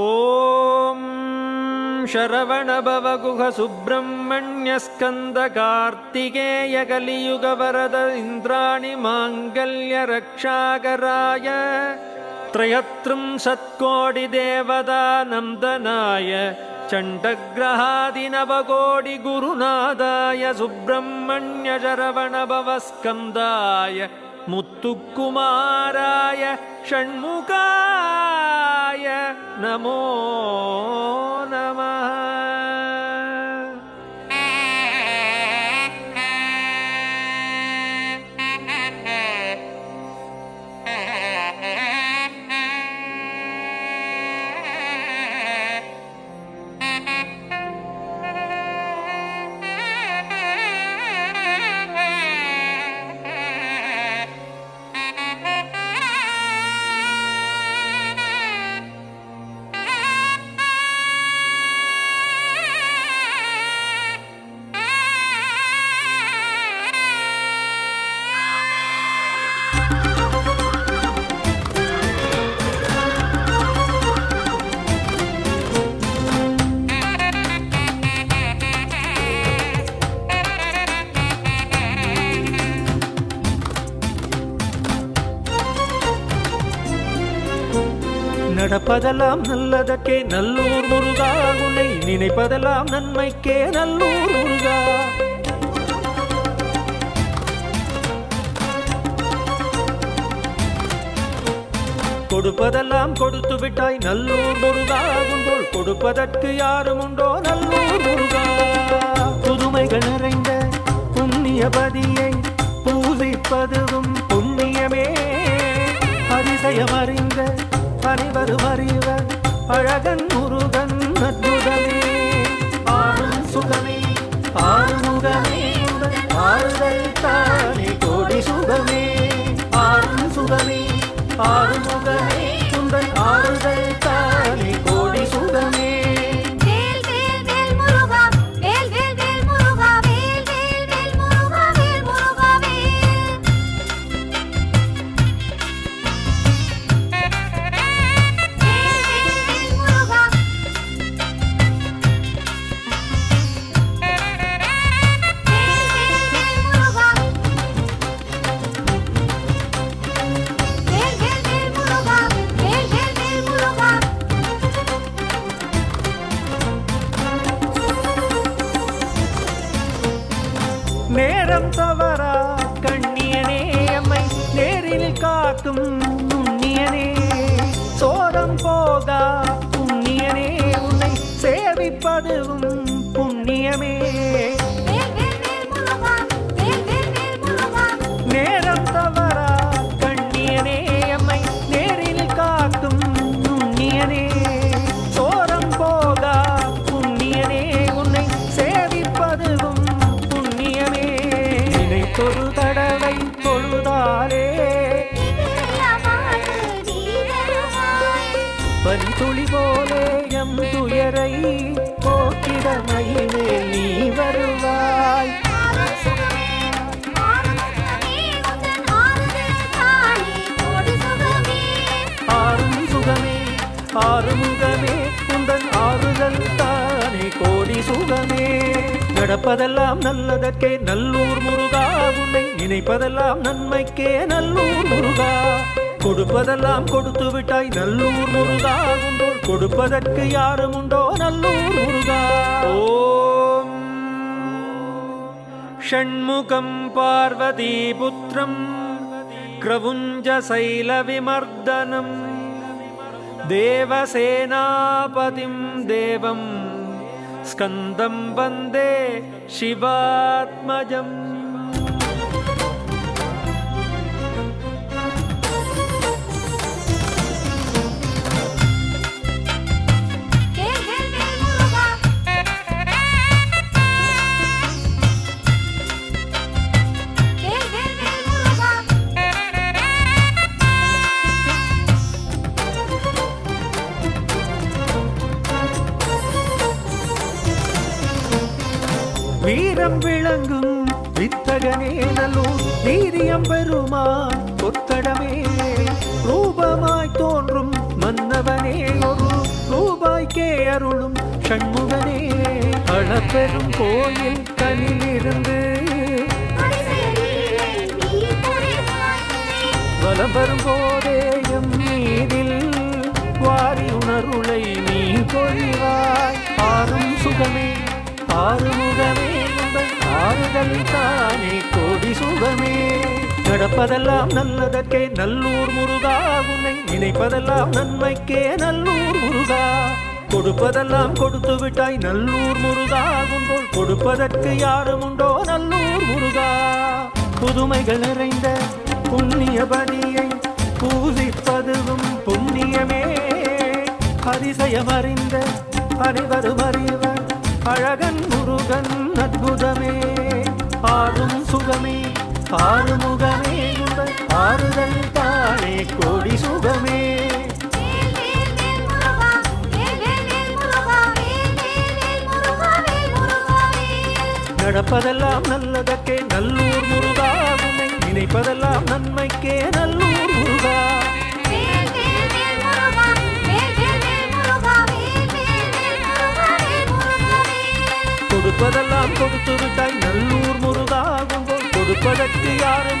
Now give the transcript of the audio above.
ॐ शरवणभवगुह सुब्रह्मण्यस्कन्दकार्तिकेयकलियुगवरद इन्द्राणि माङ्गल्यरक्षाकराय त्रयत्रिंशत्कोटिदेवतानन्दनाय चण्डग्रहादिनवकोटिगुरुनादाय सुब्रह्मण्यशरवणभवस्कन्दाय मुत्तुकुमाराय षण्मुखाय नमो नमः நடப்பதெல்லாம் நல்லதற்கே நல்லூர் முருகா. உன்னை நினைப்பதெல்லாம் நன்மைக்கே நல்லூர் முருகா. கொடுப்பதெல்லாம் கொடுத்து விட்டாய் நல்லூர் முருகா. உண்டோள் கொடுப்பதற்கு யாரும் உண்டோ நல்லூர் முருகா. புதுமைகள் நிறைந்த புண்ணியபதியை பூசிப்பதுவும் புண்ணியமே. அதிசயம் அறிந்த அனைவரும் அறிவர் அழகன் முருகன் அற்புதமே. ஆறும் சுகமே ஆறுமுகமே ஆறுதல் தானே கோடி சுகமே. ஆறும் சுகமே ஆறுமுகமே உந்தன் ஆறுதல் நேரம் தவறா கண்ணியனே அம்மை நேரில் காக்கும் நுண்ணியனே சோரம் போகா புண்ணியனே உன்னை சேவிப்பதுவும் புண்ணியமே. பனி துளி போலே எம் துயரை போக்கிட மயிலே நீ வருவாய். ஆறும் சுகமே ஆறுமுகமே உந்தன் ஆறுதல் தானே கோடி சுகமே. நடப்பதெல்லாம் நல்லதற்கே நல்லூர் முருகா உன்னை நினைப்பதெல்லாம் நன்மைக்கே நல்லூர் முருகா. கொடுப்பதெல்லாம் கொடுத்து விட்டாய் நல்லூர் முருகா உண்டோள் கொடுப்பதற்கு யாரும் உண்டோ நல்லூர் முருகா ஓம் षण्मुखं पार्वतीपुत्रं क्रवुञ्जशैलविमर्दनं देवसेनापतिं देवं स्कन्दं वन्दे शिवात्मजम् வீரம் விளங்கும் வித்தகனே நல்லூர் வீரியம் பெருமான் கொத்தடமே. ரூபமாய் தோன்றும் மன்னவனே ஒரு ரூபாய்க்கே அருளும் சண்முகனே. அளப்பெரும் கோயில் தனிலிருந்து வலம் வரும் போதே எம் மீதில் வாரி உணருளை நீ பொழிவாய். ஆறும் சுகமே ஆறும் ஆறுதல் தானே கோடி சுகமே. நடப்பதெல்லாம் நல்லதற்கே நல்லூர் முருகா உன்னை நினைப்பதெல்லாம் நன்மைக்கே நல்லூர் முருகா. கொடுப்பதெல்லாம் கொடுத்து விட்டாய் நல்லூர் முருகா உன்போல் கொடுப்பதற்கு யாரும் உண்டோ நல்லூர் முருகா. புதுமைகள் நிறைந்த புண்ணியபதியை பூசிப்பதுவும் புண்ணியமே. அதிசயம் அறிந்த அனைவரும் அறிவர் அழகன் முருகன். சுகமே ஆறுமுகமே உங்கள் ஆறுதல் தானே கோடி சுகமே. நடப்பதெல்லாம் நல்லதற்கே நல்லூர் முருகா உன்னை நினைப்பதெல்லாம் நன்மைக்கே நல்லூர் முருகா. கொடுப்பதெல்லாம் கொடுத்து விட்டாய் நல்லூர்